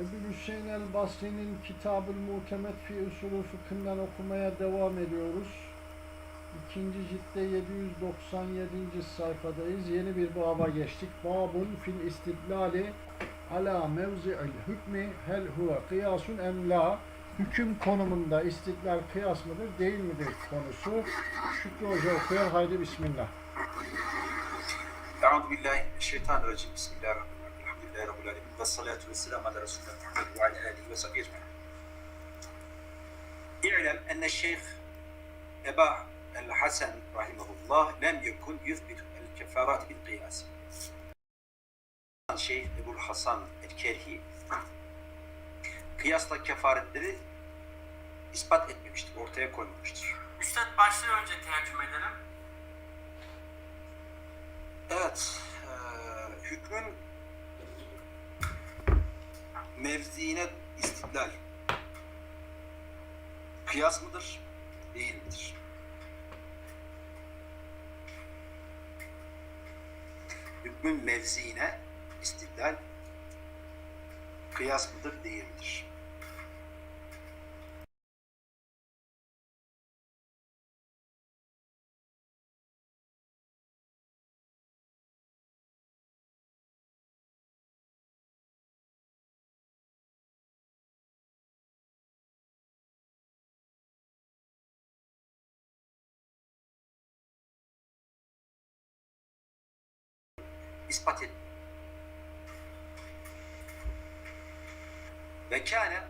Ebu Hüseyin el Basri'nin Kitab-ül Muhtemet fi Usulü Fıkhından okumaya devam ediyoruz. İkinci ciltte 797. sayfadayız. Yeni bir baba geçtik. Babun fil istidlali ala mevzi'il hükmü hel huve kıyasun emla hüküm konumunda istiklal kıyas mıdır değil midir konusu. Şükrü Hoca okuyor. Haydi Bismillah. Euzu billahi mineşşeytanirracim. Bismillahirrahmanirrahim. Elhamdülillahi Rabbil Alemin. Ve salatu ve selamu ala Resulullah Muhammed ve ala alihi ve sahbihi ecma'in. İ'lem enne şeyh Eba el-Hasan rahimahullah lem yekun yuthbitu el-kefarat bil kıyas. Şeyh Ebu Hasan el-Kerhi kıyasla kefaretleri ispat etmemiştir, ortaya koymamıştır. Üstad başlığı önce tercüme edelim. Evet, e, hükmün mevziine istidlal kıyas mıdır, değil midir? Hükmün mevziine istidlal kıyas mıdır, değil midir? İspat et. Ve kâne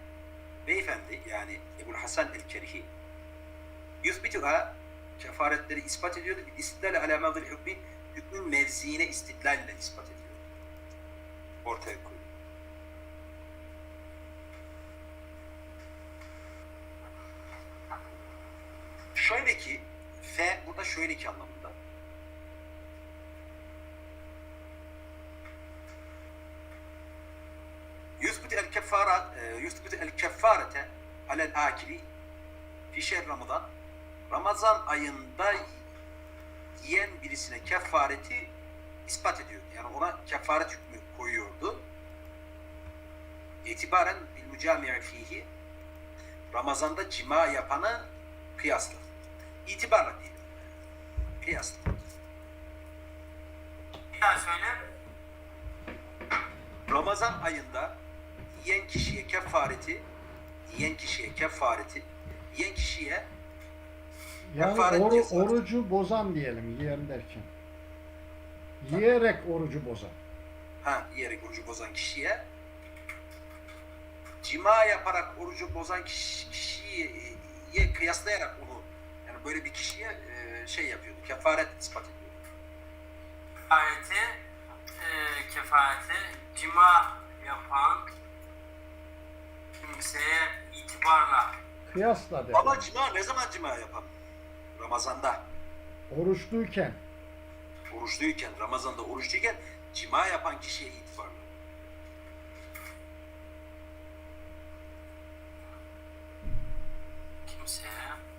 beyefendi yani Ebu'l Hasan el-Kerihi yuthbituha kefaretleri ispat ediyordu. İstidlal ala mevzil hükmü hükmün mevziine istidlalle ispat ediyor. Ortaya koyuyor. Şöyle ki fe burada şöyle ki anlamında kefara yuthbit el kefarete alel akili fi şer Ramazan. Ramazan ayında yiyen birisine kefareti ispat ediyor. Yani ona kefaret hükmü koyuyordu. İtibaren bil mücami'i fihi Ramazan'da cima yapanı kıyasla. İtibarla değil. Kıyasla. Bir daha söyle. Ramazan ayında yiyen kişiye kefareti yiyen kişiye kefareti yiyen kişiye Yani Kefaret cezası. orucu bozan diyelim yiyen derken. Yiyerek orucu bozan. ha yiyerek orucu bozan kişiye cima yaparak orucu bozan kişi, kişiye kıyaslayarak onu yani böyle bir kişiye e, şey yapıyordu. Kefaret ispat ediyordu. Kefareti, e, kefareti cima yapan kimseye itibarla Kıyasla der. Ama cima ne zaman cima yapan? Ramazanda. Oruçluyken. Oruçluyken, Ramazan'da oruçluyken cima yapan kişiye itibarlı. kimseye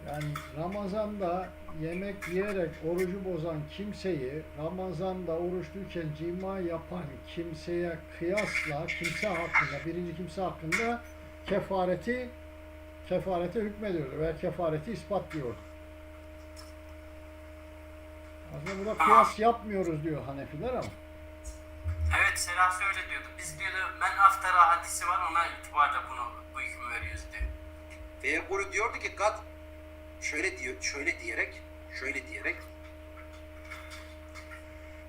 Yani Ramazan'da yemek yiyerek orucu bozan kimseyi Ramazan'da oruçluyken cima yapan kimseye kıyasla kimse hakkında, birinci kimse hakkında kefareti kefarete hükmediyordu ve kefareti ispatlıyor. Aslında burada kıyas yapmıyoruz diyor Hanefiler ama. Evet Selasi öyle diyordu. Biz diyordu men aftara hadisi var ona itibarla bunu bu hükmü veriyoruz diyor. Ve Yekulu diyordu ki kat şöyle diyor, şöyle diyerek, şöyle diyerek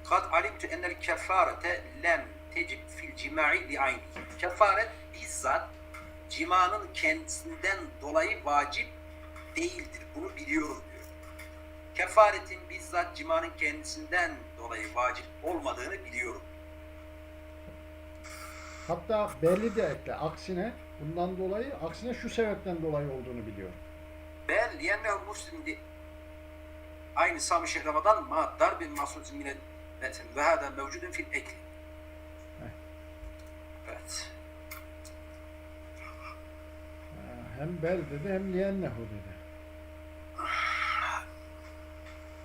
Kad alimtu enel kefarete lem tecib fil cima'i li ayni. Kefaret bizzat cimanın kendisinden dolayı vacip değildir. Bunu biliyorum diyor. Kefaretin bizzat cimanın kendisinden dolayı vacip olmadığını biliyorum. Hatta belli de ekle. Aksine bundan dolayı, aksine şu sebepten dolayı olduğunu biliyor. Bel liyennehu muslimdi. Aynı Sami Şeyh Ramazan ma darbin mahsusin mine ve hâdâ mevcudun fil ekli. Evet. Ha, Hem bel dedi hem liyennehu dedi.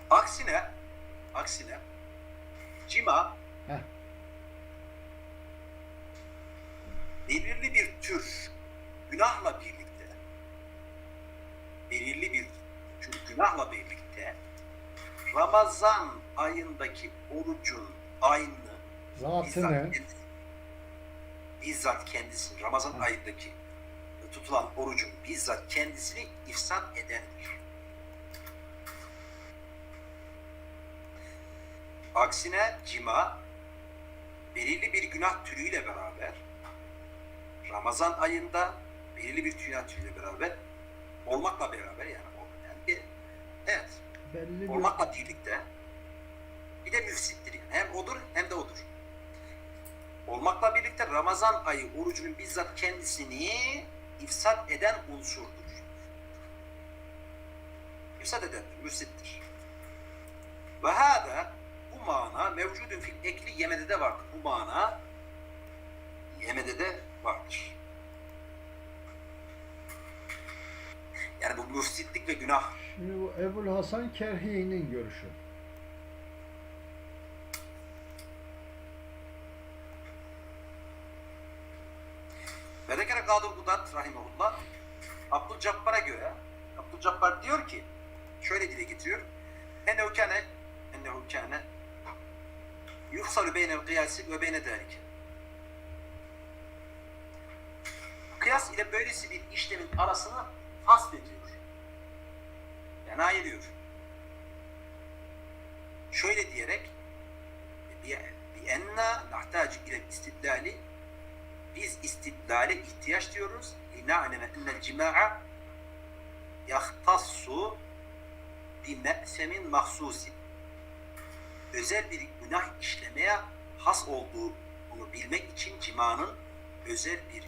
Aksine aksine cima Heh. belirli bir tür günahla birlikte belirli bir tür günahla birlikte Ramazan ayındaki orucun aynı bizzat, Zatını kendisi, bizzat kendisini Ramazan ayındaki tutulan orucun bizzat kendisini ifsat edendir. Aksine cima belirli bir günah türüyle beraber Ramazan ayında belirli bir günah türüyle beraber olmakla beraber yani, yani bir, evet belli bir olmakla birlikte bir de müfsittir yani. Hem odur hem de odur. Olmakla birlikte Ramazan ayı orucunun bizzat kendisini ifsat eden unsurdur. İfsat edendir, müfsittir. Ve hâdâ bu mana mevcudun fil ekli Yemede de vardır. Bu mana Yemede de vardır. Yani bu müfsitlik ve günah Şimdi bu Ebul Hasan Kerhi'nin görüşü. Ve zekere Kadı Budat rahimahullah Abdülcabbar'a göre Abdülcabbar diyor ki şöyle dile getiriyor. Ennehu kâne ennehu kâne yuhsalu beynel kıyasi ve beyne dâlik. Kıyas ile böylesi bir işlemin arasını fasl ediyor. Yani ayırıyor. Şöyle diyerek bi enna nahtacu ile istidlali biz istidlale ihtiyaç diyoruz. Lina aleme innel yahtassu bi me'semin mahsusin. Özel bir günah işlemeye has olduğu bunu bilmek için cimanın özel bir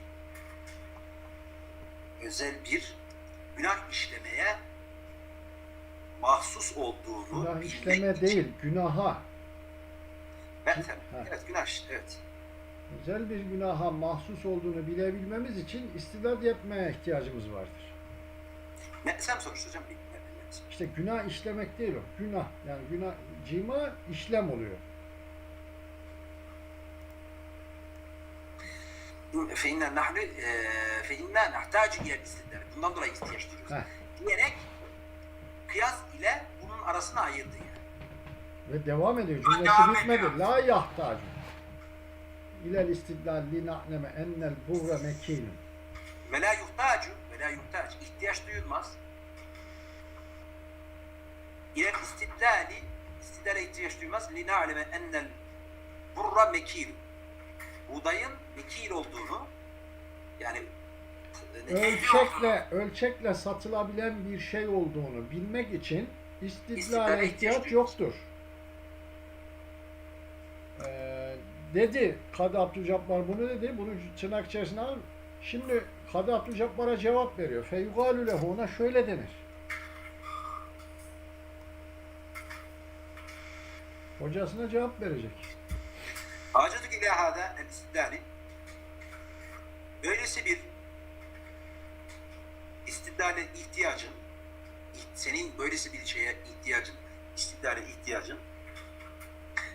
özel bir günah işlemeye mahsus olduğunu günah bilmek işleme için. değil, günaha. Ben tabii. Evet, günah evet. Özel bir günaha mahsus olduğunu bilebilmemiz için istidad yapmaya ihtiyacımız vardır. Me'sem sonuçta hocam. İşte günah işlemek değil o. Günah. Yani günah cima işlem oluyor. feinna nahnu e, feinna nahtacu yer istediler. Bundan dolayı ihtiyaç duyuyoruz. Diyerek kıyas ile bunun arasını ayırdı yani. Ve devam ediyor. Cümlesi bitmedi. La yahtacu. İlel istidlalli na'leme ennel buğre mekinun. Ve la yuhtacu ve la yuhtac. ihtiyaç duyulmaz. İle istidlali istidlale ihtiyaç duymaz. Li na'leme ennel burra mekil. Buğdayın mekil olduğunu yani ne- Ölçekle, ölçekle satılabilen bir şey olduğunu bilmek için istidlale ihtiyaç yoktur. Ee, dedi Kadı Abdülcabbar bunu dedi. Bunu tırnak içerisine alın. Şimdi Kadı Abdülcabbar'a cevap veriyor. Feyugalü ona şöyle denir. Hocasına cevap verecek. Hacetük ile hâdâ el istidlali böylesi bir istidlale ihtiyacın senin böylesi bir şeye ihtiyacın istidlale ihtiyacın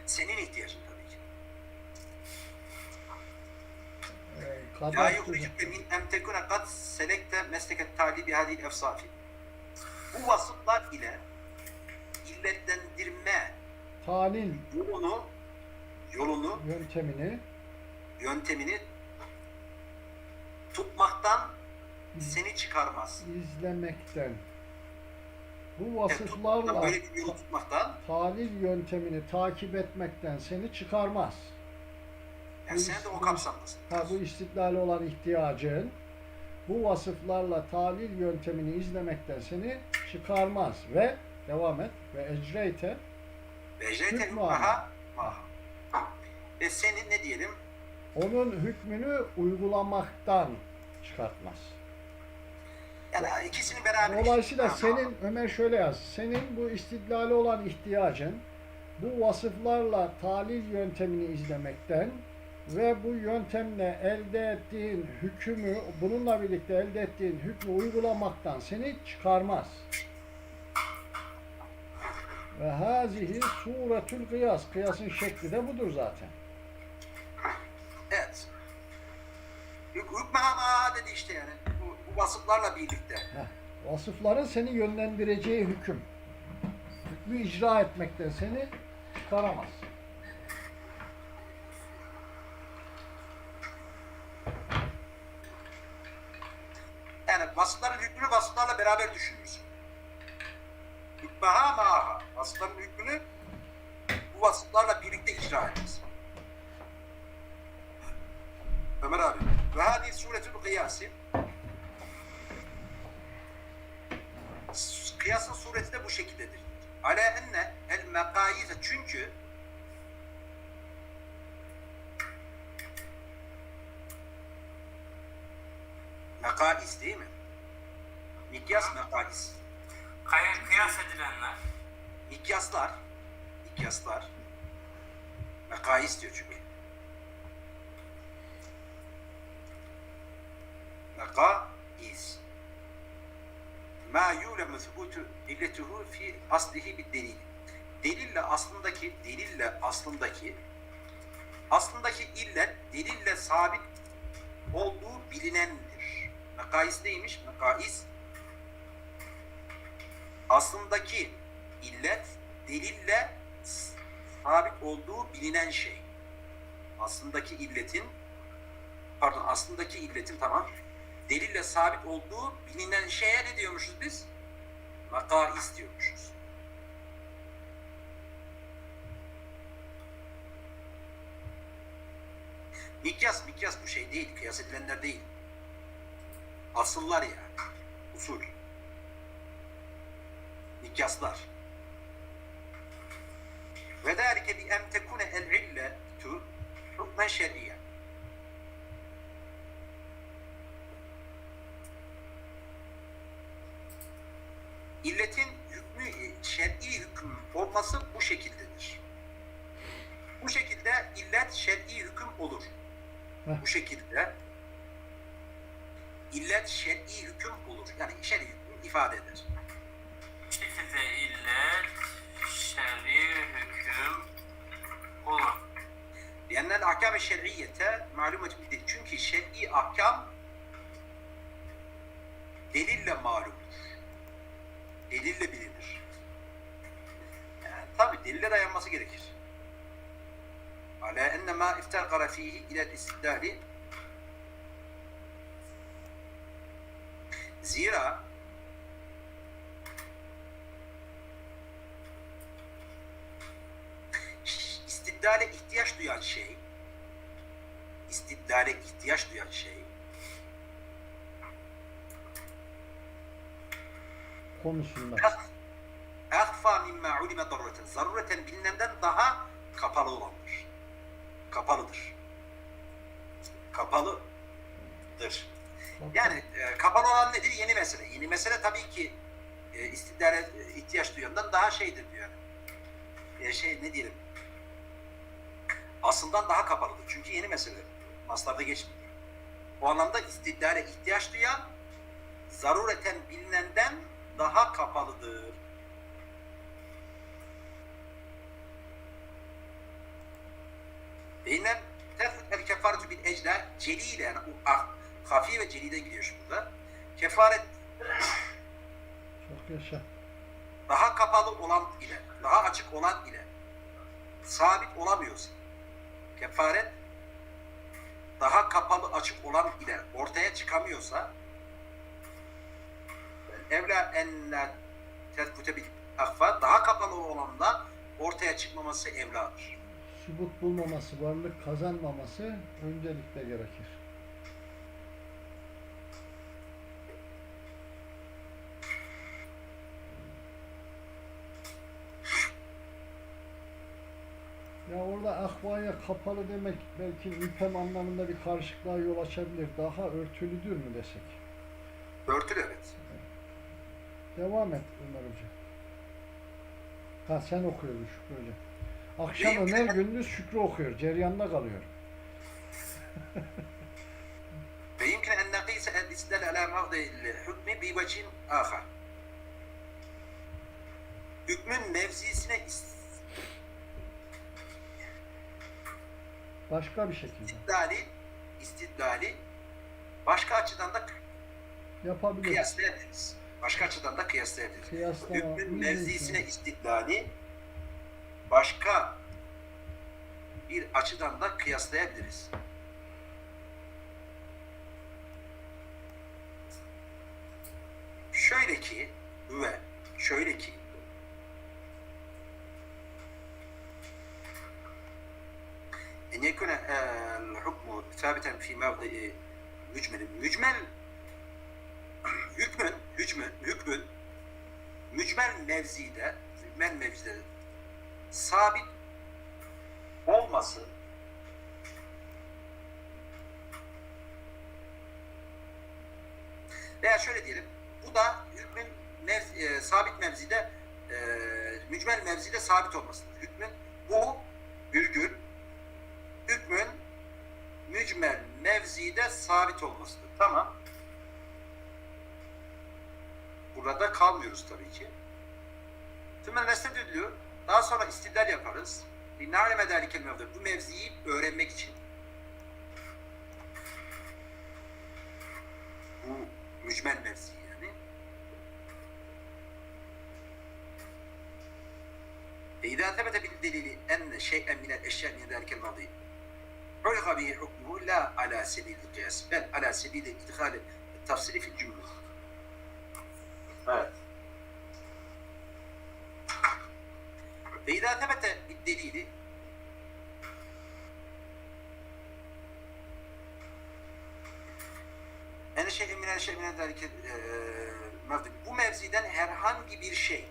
senin ihtiyacın Abdülcabbar- yuhricüke min en tekune kad selekte mesleket talibi hadil efsafi. Bu vasıflar ile illetlendirme talil yolunu yolunu yöntemini yöntemini tutmaktan seni çıkarmaz. izlemekten. Bu Yani tutmaktan, vasıflarla böyle bir yolu tutmaktan talil yöntemini takip etmekten seni çıkarmaz. Yani sen de o kapsamdasın. Ha bu istiklali olan ihtiyacın bu vasıflarla talil yöntemini izlemekten seni çıkarmaz ve devam et ve ecreyte Hükmü hükmaha maha. Ve senin ne diyelim? onun hükmünü uygulamaktan çıkartmaz. Yani ikisini beraber Dolayısıyla senin Ömer şöyle yaz. Senin bu istidlali olan ihtiyacın bu vasıflarla talil yöntemini izlemekten ve bu yöntemle elde ettiğin hükmü bununla birlikte elde ettiğin hükmü uygulamaktan seni çıkarmaz. Ve hazihi suretül kıyas. Kıyasın şekli de budur zaten. Evet. Hük- Hükme ama dedi işte yani. Bu, bu vasıflarla birlikte. Heh, vasıfların seni yönlendireceği hüküm. Hükmü icra etmekten seni çıkaramaz. Yani vasıfların hükmünü vasıflarla beraber düşünürsün. Hükmeha maaha. Vasıfların hükmünü bu vasıflarla birlikte icra edersin. Ömer abi. Ve hadi suretül kıyası. Kıyasın sureti de bu şekildedir. Ala enne el mekayize çünkü mekais değil mi? Mikyas mekais. Kay- kıyas edilenler. Mikyaslar, mikyaslar, mekais diyor çünkü. Mekais. Ma yulemu thubutu illetuhu fi aslihi bir delil. Delille aslındaki, delille aslındaki, aslındaki illet delille sabit olduğu bilinendir. Mekais neymiş? Mekais aslındaki illet delille sabit olduğu bilinen şey. Aslındaki illetin pardon aslındaki illetin tamam delille sabit olduğu bilinen şeye ne diyormuşuz biz? Makais diyormuşuz. Mikyas, mikyas bu şey değil, kıyas edilenler değil. Asıllar yani, usul. Mikyaslar. Ve zâlike bi en tekune el illetu hukmen şer'iyyen. İlletin hükmü, şer'i hüküm olması bu şekildedir. Bu şekilde illet şer'i hüküm olur. Bu şekilde illet şer'i hüküm olur. Yani şer'i hüküm ifade eder. el ahkam şer'iyete malumatü bidil. Çünkü şer'i ahkam delille malumdur. Delille bilinir. Yani, tabi delille dayanması gerekir. Ala enne ma iftarkara fihi ile istidlali Zira istidlale ihtiyaç duyan şey konusunda. ehfa mimma ulime darureten zarureten bilinenden daha kapalı olandır. Kapalıdır. Kapalıdır. Yani e, kapalı olan nedir? Yeni mesele. Yeni mesele tabii ki e, istidlale e, ihtiyaç duyandan daha şeydir diyor. Yani. E, şey ne diyelim? Aslından daha kapalıdır. Çünkü yeni mesele. Maslarda geçmiyor. O anlamda istidlale ihtiyaç duyan zarureten bilinenden daha kapalıdır. Beyinden tefut el kefaretu bil ecla celiyle yani o hafi ve celide gidiyor şu burada. Kefaret Çok yaşa. daha kapalı olan ile, daha açık olan ile sabit olamıyorsa, kefaret daha kapalı açık olan ile ortaya çıkamıyorsa evla en la tethbute bil ahfa daha kapalı olanla ortaya çıkmaması evladır. Sübut bulmaması, varlık kazanmaması öncelikle gerekir. Ya orada akvaya kapalı demek belki ülkem anlamında bir karışıklığa yol açabilir. Daha örtülüdür mü desek? Örtülü evet. Devam et Ömer Hoca. Ha sen okuyormuş böyle. Akşam Değil Ömer mi? gündüz Şükrü okuyor. Ceryanda kalıyor. Ve yumkin en nakise en istidel ala mağdil hükmü bi vecin ahar. Hükmün mevzisine istidel Başka bir şekilde. istidlali, istidlali Başka açıdan da Yapabiliriz. kıyaslayabiliriz. Başka açıdan da kıyaslayabiliriz. Kıyaslama. Hükmün mevzisine istiklali başka bir açıdan da kıyaslayabiliriz. Şöyle ki ve şöyle ki en yekune el hukmu sabiten fi mevdi mücmel mücmel hükmün hükmün hükmün mücmel mevzide mücmel mevzide sabit olması veya şöyle diyelim bu da hükmün mevz- e, sabit mevzide e, mücmel mevzide sabit olmasıdır. Hükmün bu virgül hükmün mücmel mevzide sabit olmasıdır. Tamam. Burada kalmıyoruz tabii ki. Tümel nesne diyor. Daha sonra istidlal yaparız. Linnâle medâlikel mevzu. Bu mevziyi öğrenmek için. Bu mücmel mevzi yani. Ve idâ tebete bil delili enne şey'en minel eşya min dâlikel mevzi. Ulga bihi hukmuhu la ala sebil kıyas bel ala sebil idhal tafsili fil cümle. Evet. Tebete bil delili En şeyin minel şey minel dâlikel mevzi. Bu mevziden herhangi bir şey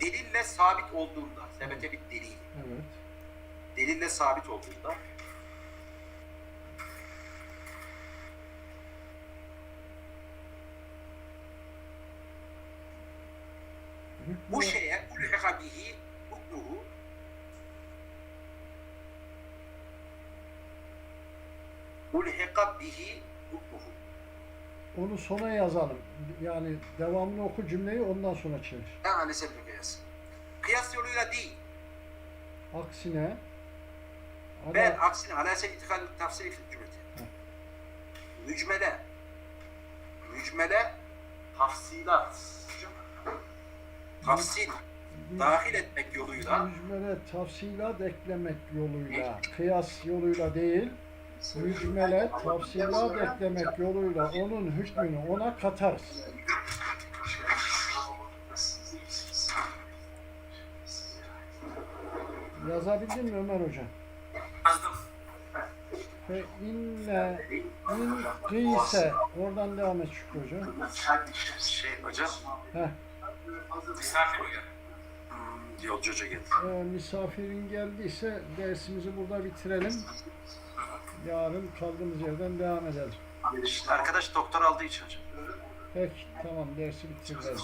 delille sabit olduğunda, sebete bir delil, Evet. delille sabit olduğunda bu şeye ulhika bihi hukmuhu ulhika bihi hukmuhu Onu sona yazalım. Yani devamlı oku cümleyi ondan sonra çevir. yani sebep kıyas. Kıyas yoluyla değil. Aksine Ben ala, aksine ala sen itikal tafsili fil cümleti. Mücmele mücmele tafsilat tafsil dahil etmek yoluyla mücmele tafsilat eklemek yoluyla, kıyas yoluyla değil, mücmele tafsilat eklemek yoluyla onun hükmünü ona katarız. Yazabildin mi Ömer Hoca? Yazdım. Şey, Fe inne in gıyse oradan devam et Şükrü Hoca. şey hocam Heh, Misafir hmm, yolcu hoca geldi. e, misafirin geldiyse dersimizi burada bitirelim. Yarın kaldığımız yerden devam edelim. Arkadaş doktor aldığı için hocam. Peki tamam dersi bitirelim.